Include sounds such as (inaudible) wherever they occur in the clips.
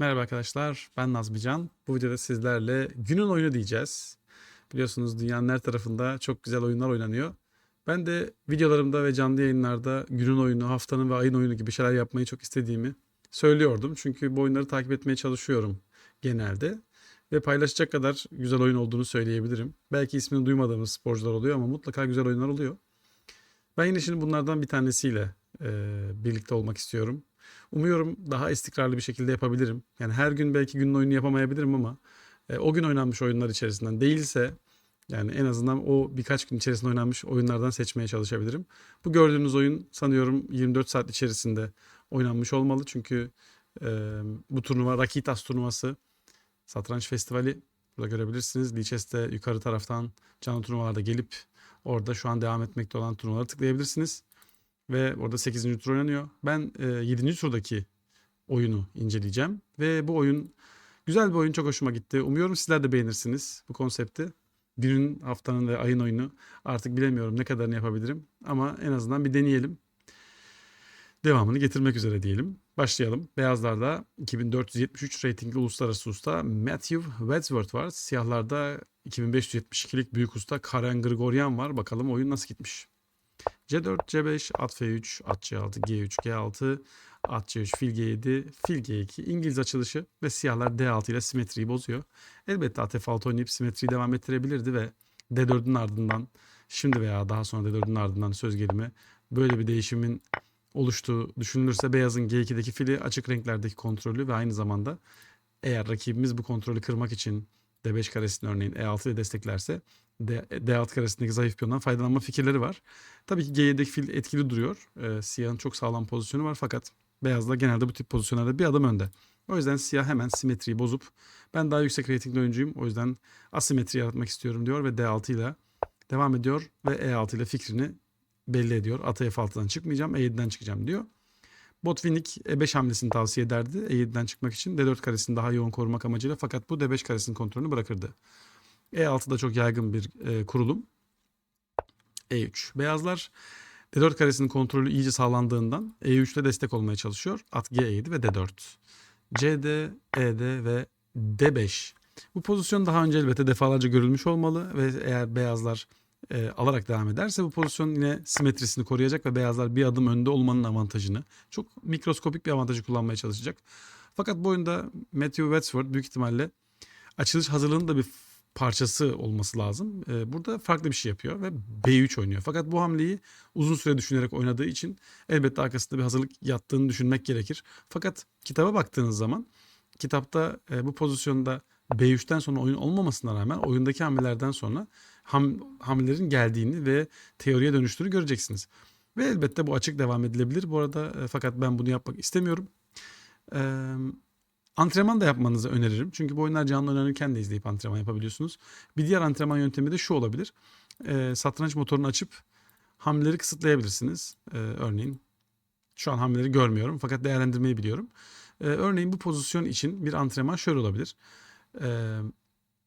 Merhaba arkadaşlar, ben Nazmican. Bu videoda sizlerle günün oyunu diyeceğiz. Biliyorsunuz dünyanın her tarafında çok güzel oyunlar oynanıyor. Ben de videolarımda ve canlı yayınlarda günün oyunu, haftanın ve ayın oyunu gibi şeyler yapmayı çok istediğimi söylüyordum. Çünkü bu oyunları takip etmeye çalışıyorum genelde. Ve paylaşacak kadar güzel oyun olduğunu söyleyebilirim. Belki ismini duymadığımız sporcular oluyor ama mutlaka güzel oyunlar oluyor. Ben yine şimdi bunlardan bir tanesiyle e, birlikte olmak istiyorum. Umuyorum daha istikrarlı bir şekilde yapabilirim. Yani her gün belki günün oyunu yapamayabilirim ama e, o gün oynanmış oyunlar içerisinden değilse yani en azından o birkaç gün içerisinde oynanmış oyunlardan seçmeye çalışabilirim. Bu gördüğünüz oyun sanıyorum 24 saat içerisinde oynanmış olmalı. Çünkü e, bu turnuva Rakitas turnuvası satranç festivali burada görebilirsiniz. Lichess'te yukarı taraftan canlı turnuvalarda gelip orada şu an devam etmekte olan turnuvaları tıklayabilirsiniz. Ve orada 8. tur oynanıyor. Ben e, 7. turdaki oyunu inceleyeceğim. Ve bu oyun güzel bir oyun. Çok hoşuma gitti. Umuyorum sizler de beğenirsiniz bu konsepti. Günün, haftanın ve ayın oyunu. Artık bilemiyorum ne kadarını yapabilirim. Ama en azından bir deneyelim. Devamını getirmek üzere diyelim. Başlayalım. Beyazlarda 2473 reytingli uluslararası usta Matthew Wadsworth var. Siyahlarda 2572'lik büyük usta Karen Grigoryan var. Bakalım oyun nasıl gitmiş. C4, C5, at F3, at C6, G3, G6, at C3, fil G7, fil G2, İngiliz açılışı ve siyahlar D6 ile simetriyi bozuyor. Elbette at F6 oynayıp simetriyi devam ettirebilirdi ve D4'ün ardından şimdi veya daha sonra D4'ün ardından söz gelimi böyle bir değişimin oluştuğu düşünülürse beyazın G2'deki fili açık renklerdeki kontrolü ve aynı zamanda eğer rakibimiz bu kontrolü kırmak için D5 karesini örneğin E6 ile desteklerse D, D6 karesindeki zayıf piyondan faydalanma fikirleri var. Tabii ki G7'deki fil etkili duruyor. Ee, siyahın çok sağlam pozisyonu var fakat beyazlar genelde bu tip pozisyonlarda bir adım önde. O yüzden siyah hemen simetriyi bozup ben daha yüksek reytingli oyuncuyum. O yüzden asimetri yaratmak istiyorum diyor ve D6 ile devam ediyor ve E6 ile fikrini belli ediyor. Ata F6'dan çıkmayacağım, E7'den çıkacağım diyor. Botvinnik E5 hamlesini tavsiye ederdi E7'den çıkmak için. D4 karesini daha yoğun korumak amacıyla fakat bu D5 karesinin kontrolünü bırakırdı. E6 da çok yaygın bir e, kurulum. E3. Beyazlar D4 karesinin kontrolü iyice sağlandığından E3'te destek olmaya çalışıyor. At G7 ve D4. CD, ED ve D5. Bu pozisyon daha önce elbette defalarca görülmüş olmalı ve eğer beyazlar e, alarak devam ederse bu pozisyon yine simetrisini koruyacak ve beyazlar bir adım önde olmanın avantajını çok mikroskopik bir avantajı kullanmaya çalışacak. Fakat bu oyunda Matthew Wadsworth büyük ihtimalle açılış hazırlığının da bir parçası olması lazım. Ee, burada farklı bir şey yapıyor ve B3 oynuyor. Fakat bu hamleyi uzun süre düşünerek oynadığı için elbette arkasında bir hazırlık yattığını düşünmek gerekir. Fakat kitaba baktığınız zaman kitapta e, bu pozisyonda B3'ten sonra oyun olmamasına rağmen oyundaki hamlelerden sonra ham, hamlelerin geldiğini ve teoriye dönüştüğünü göreceksiniz. Ve elbette bu açık devam edilebilir. Bu arada e, fakat ben bunu yapmak istemiyorum. Eee Antrenman da yapmanızı öneririm. Çünkü bu oyunlar canlı oynanırken de izleyip antrenman yapabiliyorsunuz. Bir diğer antrenman yöntemi de şu olabilir. E, satranç motorunu açıp hamleleri kısıtlayabilirsiniz. E, örneğin şu an hamleleri görmüyorum fakat değerlendirmeyi biliyorum. E, örneğin bu pozisyon için bir antrenman şöyle olabilir. E,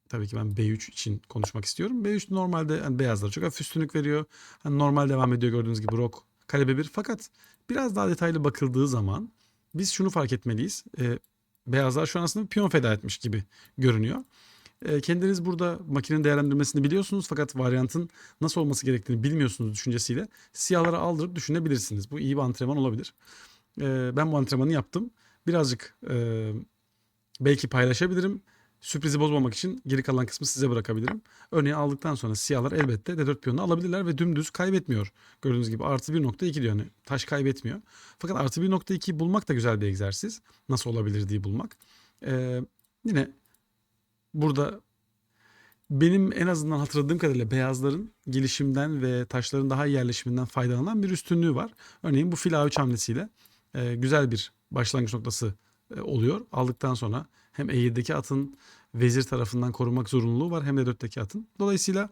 tabii ki ben B3 için konuşmak istiyorum. B3 normalde yani beyazlara çok hafif üstünlük veriyor. Hani normal devam ediyor gördüğünüz gibi rok kale B1. Fakat biraz daha detaylı bakıldığı zaman biz şunu fark etmeliyiz. E, beyazlar şu an aslında piyon feda etmiş gibi görünüyor. E, kendiniz burada makinenin değerlendirmesini biliyorsunuz fakat varyantın nasıl olması gerektiğini bilmiyorsunuz düşüncesiyle siyahlara aldırıp düşünebilirsiniz. Bu iyi bir antrenman olabilir. E, ben bu antrenmanı yaptım. Birazcık e, belki paylaşabilirim. Sürprizi bozmamak için geri kalan kısmı size bırakabilirim. Örneğin aldıktan sonra siyahlar elbette D4 piyonunu alabilirler ve dümdüz kaybetmiyor. Gördüğünüz gibi artı 1.2 diyor yani taş kaybetmiyor. Fakat artı 1.2 bulmak da güzel bir egzersiz. Nasıl olabilir diye bulmak. Ee, yine burada benim en azından hatırladığım kadarıyla beyazların gelişimden ve taşların daha iyi yerleşiminden faydalanan bir üstünlüğü var. Örneğin bu fil A3 hamlesiyle e, güzel bir başlangıç noktası oluyor. Aldıktan sonra hem E7'deki atın vezir tarafından korumak zorunluluğu var hem de 4'teki atın. Dolayısıyla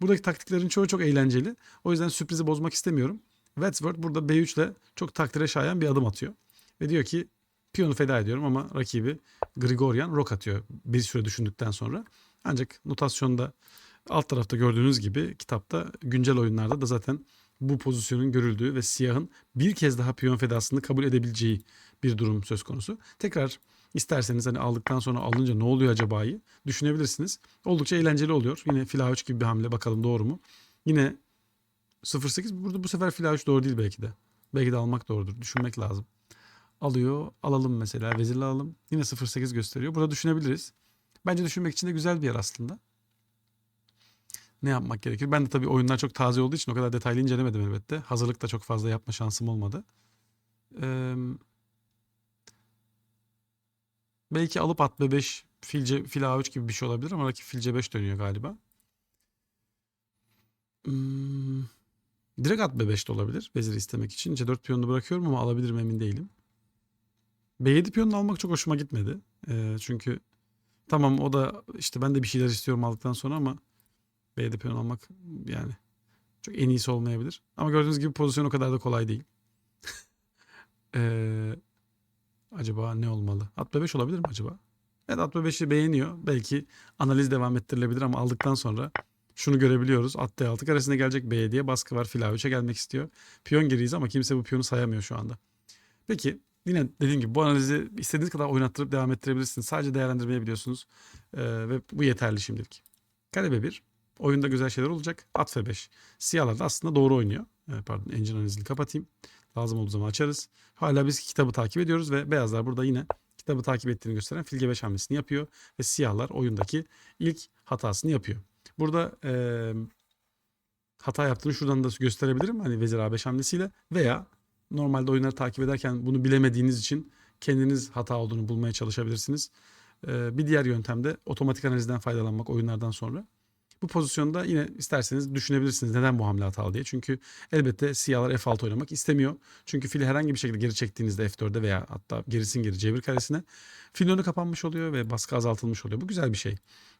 buradaki taktiklerin çoğu çok eğlenceli. O yüzden sürprizi bozmak istemiyorum. Wadsworth burada B3 ile çok takdire şayan bir adım atıyor. Ve diyor ki piyonu feda ediyorum ama rakibi Grigoryan rok atıyor bir süre düşündükten sonra. Ancak notasyonda alt tarafta gördüğünüz gibi kitapta güncel oyunlarda da zaten bu pozisyonun görüldüğü ve siyahın bir kez daha piyon fedasını kabul edebileceği bir durum söz konusu. Tekrar isterseniz hani aldıktan sonra alınca ne oluyor acaba'yı düşünebilirsiniz. Oldukça eğlenceli oluyor. Yine fil A3 gibi bir hamle bakalım doğru mu? Yine 0-8 burada bu sefer fil A3 doğru değil belki de. Belki de almak doğrudur. Düşünmek lazım. Alıyor. Alalım mesela. Vezirle alalım. Yine 0-8 gösteriyor. Burada düşünebiliriz. Bence düşünmek için de güzel bir yer aslında. Ne yapmak gerekir? Ben de tabii oyunlar çok taze olduğu için o kadar detaylı incelemedim elbette. Hazırlık da çok fazla yapma şansım olmadı. Ee, belki alıp at B5 filce, fil A3 gibi bir şey olabilir ama rakip filce 5 dönüyor galiba. Hmm, direkt at B5 de olabilir veziri istemek için. C4 piyonunu bırakıyorum ama alabilirim emin değilim. B7 piyonunu almak çok hoşuma gitmedi. Ee, çünkü tamam o da işte ben de bir şeyler istiyorum aldıktan sonra ama B7 piyon almak yani çok en iyisi olmayabilir. Ama gördüğünüz gibi pozisyon o kadar da kolay değil. (laughs) Ee, acaba ne olmalı? At B5 olabilir mi acaba? Evet at B5'i beğeniyor. Belki analiz devam ettirilebilir ama aldıktan sonra şunu görebiliyoruz. At D6 karesine gelecek B diye baskı var. Fil A3'e gelmek istiyor. Piyon geriyiz ama kimse bu piyonu sayamıyor şu anda. Peki yine dediğim gibi bu analizi istediğiniz kadar oynattırıp devam ettirebilirsiniz. Sadece değerlendirmeyi biliyorsunuz. Ee, ve bu yeterli şimdilik. Kare B1. Oyunda güzel şeyler olacak. At F5. Siyahlar da aslında doğru oynuyor. Ee, pardon engine analizini kapatayım. Lazım olduğu zaman açarız. Hala biz kitabı takip ediyoruz ve beyazlar burada yine kitabı takip ettiğini gösteren fil G5 hamlesini yapıyor. Ve siyahlar oyundaki ilk hatasını yapıyor. Burada eee, hata yaptığını şuradan da gösterebilirim. Hani vezir A5 hamlesiyle veya normalde oyunları takip ederken bunu bilemediğiniz için kendiniz hata olduğunu bulmaya çalışabilirsiniz. Eee, bir diğer yöntem de otomatik analizden faydalanmak oyunlardan sonra. Bu pozisyonda yine isterseniz düşünebilirsiniz neden bu hamle hatalı diye. Çünkü elbette siyahlar F6 oynamak istemiyor. Çünkü fili herhangi bir şekilde geri çektiğinizde F4'e veya hatta gerisin geri C1 karesine filin önü kapanmış oluyor ve baskı azaltılmış oluyor. Bu güzel bir şey.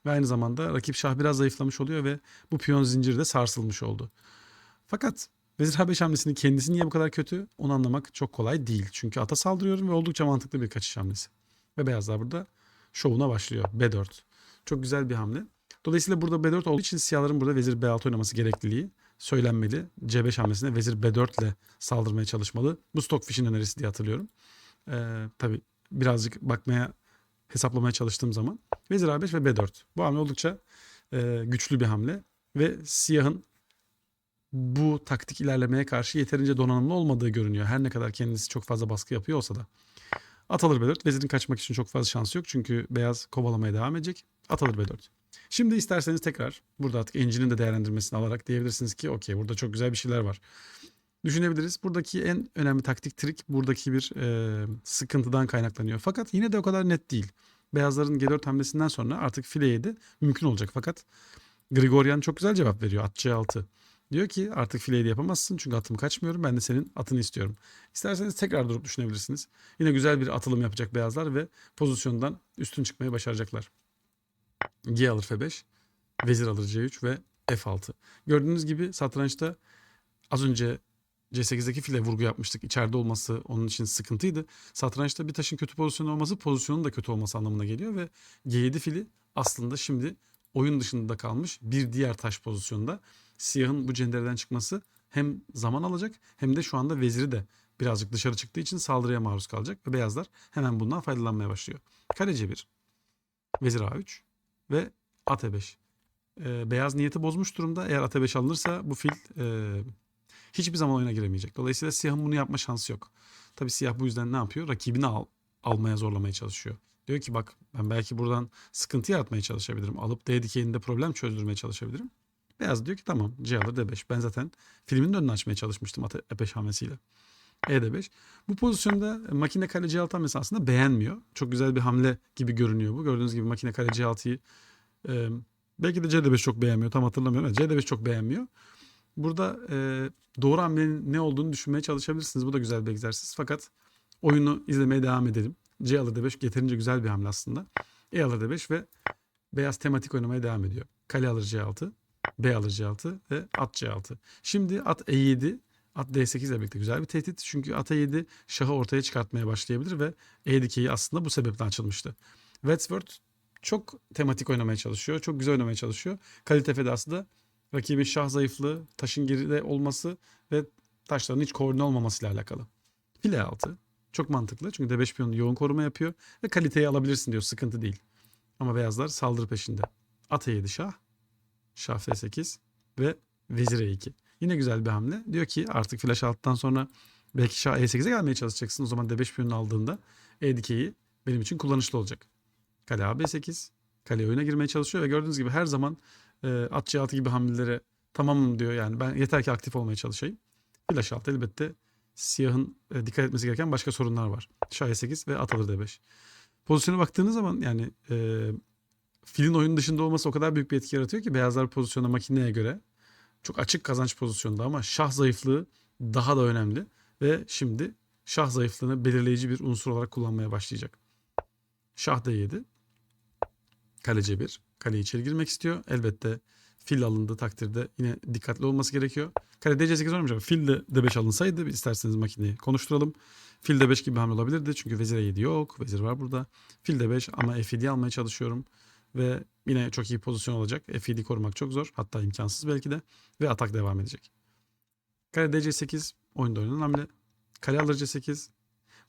Ve aynı zamanda rakip şah biraz zayıflamış oluyor ve bu piyon zinciri de sarsılmış oldu. Fakat Vezir H5 hamlesinin kendisi niye bu kadar kötü onu anlamak çok kolay değil. Çünkü ata saldırıyorum ve oldukça mantıklı bir kaçış hamlesi. Ve beyazlar burada şovuna başlıyor. B4. Çok güzel bir hamle. Dolayısıyla burada B4 olduğu için siyahların burada vezir B6 oynaması gerekliliği söylenmeli. C5 hamlesinde vezir B4 ile saldırmaya çalışmalı. Bu Stockfish'in önerisi diye hatırlıyorum. Ee, tabii birazcık bakmaya hesaplamaya çalıştığım zaman vezir A5 ve B4. Bu hamle oldukça e, güçlü bir hamle ve siyahın bu taktik ilerlemeye karşı yeterince donanımlı olmadığı görünüyor. Her ne kadar kendisi çok fazla baskı yapıyor olsa da. At alır B4. Vezirin kaçmak için çok fazla şansı yok. Çünkü beyaz kovalamaya devam edecek. At alır B4. Şimdi isterseniz tekrar burada artık engine'in de değerlendirmesini alarak diyebilirsiniz ki okey burada çok güzel bir şeyler var. Düşünebiliriz. Buradaki en önemli taktik trik buradaki bir e, sıkıntıdan kaynaklanıyor. Fakat yine de o kadar net değil. Beyazların G4 hamlesinden sonra artık file 7 mümkün olacak. Fakat Grigoryan çok güzel cevap veriyor. At C6. Diyor ki artık file 7 yapamazsın çünkü atımı kaçmıyorum. Ben de senin atını istiyorum. İsterseniz tekrar durup düşünebilirsiniz. Yine güzel bir atılım yapacak beyazlar ve pozisyondan üstün çıkmayı başaracaklar. G alır F5, vezir alır C3 ve F6. Gördüğünüz gibi satrançta az önce C8'deki file vurgu yapmıştık. İçeride olması onun için sıkıntıydı. Satrançta bir taşın kötü pozisyonu olması pozisyonun da kötü olması anlamına geliyor ve G7 fili aslında şimdi oyun dışında kalmış bir diğer taş pozisyonda. Siyahın bu cendereden çıkması hem zaman alacak hem de şu anda veziri de birazcık dışarı çıktığı için saldırıya maruz kalacak ve beyazlar hemen bundan faydalanmaya başlıyor. Kare C1, vezir A3 ve at E5. Ee, beyaz niyeti bozmuş durumda. Eğer at E5 alınırsa bu fil e, hiçbir zaman oyuna giremeyecek. Dolayısıyla siyahın bunu yapma şansı yok. Tabi siyah bu yüzden ne yapıyor? Rakibini al, almaya zorlamaya çalışıyor. Diyor ki bak ben belki buradan sıkıntı yaratmaya çalışabilirim. Alıp D dikeyinde problem çözdürmeye çalışabilirim. Beyaz diyor ki tamam C alır D5. Ben zaten filmin önünü açmaya çalışmıştım at E5 hamlesiyle. E5. Bu pozisyonda makine kale C6 hamlesi aslında beğenmiyor. Çok güzel bir hamle gibi görünüyor bu. Gördüğünüz gibi makine kale C6'yı e, belki de C5 çok beğenmiyor. Tam hatırlamıyorum ama C5 çok beğenmiyor. Burada e, doğru hamlenin ne olduğunu düşünmeye çalışabilirsiniz. Bu da güzel bir egzersiz. Fakat oyunu izlemeye devam edelim. C alır D5 yeterince güzel bir hamle aslında. E alır D5 ve beyaz tematik oynamaya devam ediyor. Kale alır C6, B alır C6 ve at C6. Şimdi at E7 At D8 ile birlikte güzel bir tehdit. Çünkü at E7 şahı ortaya çıkartmaya başlayabilir ve E dikeyi aslında bu sebepten açılmıştı. Wetsworth çok tematik oynamaya çalışıyor. Çok güzel oynamaya çalışıyor. Kalite fedası da rakibin şah zayıflığı, taşın geride olması ve taşların hiç koordine olmamasıyla alakalı. File 6. Çok mantıklı çünkü D5 piyonu yoğun koruma yapıyor ve kaliteyi alabilirsin diyor sıkıntı değil. Ama beyazlar saldırı peşinde. At E7 şah, şah F8 ve vezir E2. Yine güzel bir hamle. Diyor ki artık flash alttan sonra belki şah E8'e gelmeye çalışacaksın. O zaman D5 piyonunu aldığında E dikeyi benim için kullanışlı olacak. Kale AB8. Kale oyuna girmeye çalışıyor ve gördüğünüz gibi her zaman e, at C6 gibi hamlelere tamamım diyor. Yani ben yeter ki aktif olmaya çalışayım. Flash altı elbette siyahın e, dikkat etmesi gereken başka sorunlar var. Şah E8 ve at alır D5. Pozisyona baktığınız zaman yani e, filin oyunun dışında olması o kadar büyük bir etki yaratıyor ki beyazlar pozisyona makineye göre çok açık kazanç pozisyonda ama şah zayıflığı daha da önemli ve şimdi şah zayıflığını belirleyici bir unsur olarak kullanmaya başlayacak. Şah D7. Kale C1. Kale içeri girmek istiyor. Elbette fil alındığı takdirde yine dikkatli olması gerekiyor. Kale D8 oynamayacak. Fil de D5 alınsaydı isterseniz makineyi konuşturalım. Fil D5 gibi hamle olabilirdi. Çünkü vezir E7 yok. Vezir var burada. Fil D5 ama F7 almaya çalışıyorum. Ve yine çok iyi pozisyon olacak. F7 korumak çok zor. Hatta imkansız belki de. Ve atak devam edecek. Kale DC8 oyunda oynanan hamle. Kale alır C8.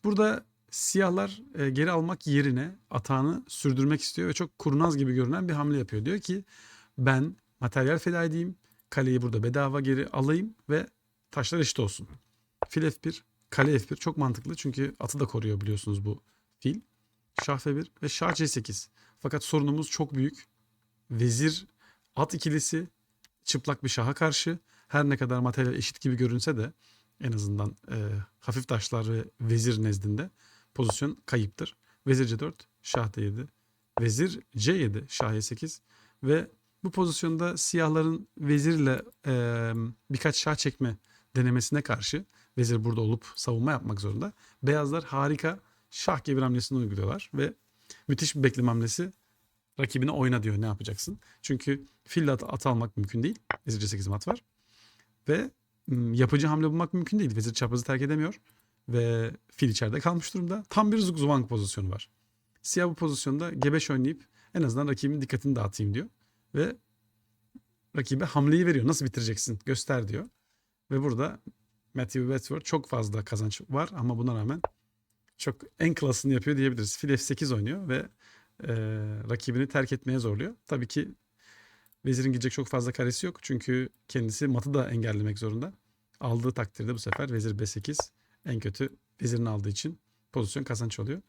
Burada siyahlar e, geri almak yerine atağını sürdürmek istiyor ve çok kurnaz gibi görünen bir hamle yapıyor. Diyor ki ben materyal feda edeyim. Kaleyi burada bedava geri alayım ve taşlar eşit olsun. Fil F1, kale F1 çok mantıklı çünkü atı da koruyor biliyorsunuz bu fil. Şah F1 ve Şah C8. Fakat sorunumuz çok büyük. Vezir at ikilisi çıplak bir şaha karşı her ne kadar materyal eşit gibi görünse de en azından e, hafif taşlar ve vezir nezdinde pozisyon kayıptır. Vezir C4, Şah D7, Vezir C7, Şah E8 ve bu pozisyonda siyahların vezirle e, birkaç şah çekme denemesine karşı vezir burada olup savunma yapmak zorunda. Beyazlar harika şah gibi bir hamlesini uyguluyorlar ve müthiş bir bekleme hamlesi rakibine oyna diyor ne yapacaksın. Çünkü fille at, at almak mümkün değil. Vezir C8 mat var. Ve yapıcı hamle bulmak mümkün değil. Vezir çaprazı terk edemiyor. Ve fil içeride kalmış durumda. Tam bir zugzwang pozisyonu var. Siyah bu pozisyonda G5 oynayıp en azından rakibin dikkatini dağıtayım diyor. Ve rakibe hamleyi veriyor. Nasıl bitireceksin göster diyor. Ve burada Matthew Westford çok fazla kazanç var ama buna rağmen çok en klasını yapıyor diyebiliriz. Fil F8 oynuyor ve e, rakibini terk etmeye zorluyor. Tabii ki vezirin gidecek çok fazla karesi yok. Çünkü kendisi matı da engellemek zorunda. Aldığı takdirde bu sefer vezir B8 en kötü vezirini aldığı için pozisyon kazanç oluyor.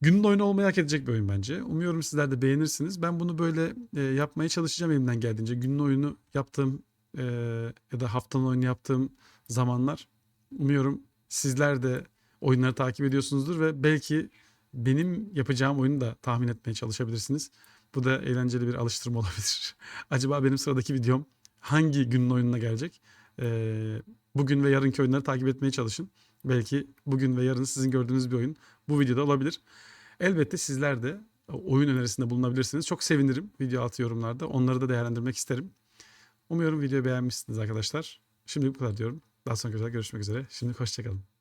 Günün oyunu olmayı hak edecek bir oyun bence. Umuyorum sizler de beğenirsiniz. Ben bunu böyle e, yapmaya çalışacağım elimden geldiğince. Günün oyunu yaptığım e, ya da haftanın oyunu yaptığım zamanlar umuyorum sizler de oyunları takip ediyorsunuzdur ve belki benim yapacağım oyunu da tahmin etmeye çalışabilirsiniz. Bu da eğlenceli bir alıştırma olabilir. (laughs) Acaba benim sıradaki videom hangi günün oyununa gelecek? Ee, bugün ve yarınki oyunları takip etmeye çalışın. Belki bugün ve yarın sizin gördüğünüz bir oyun bu videoda olabilir. Elbette sizler de oyun önerisinde bulunabilirsiniz. Çok sevinirim video altı yorumlarda. Onları da değerlendirmek isterim. Umuyorum videoyu beğenmişsiniz arkadaşlar. Şimdi bu kadar diyorum. Daha sonra görüşmek üzere. Şimdi hoşçakalın.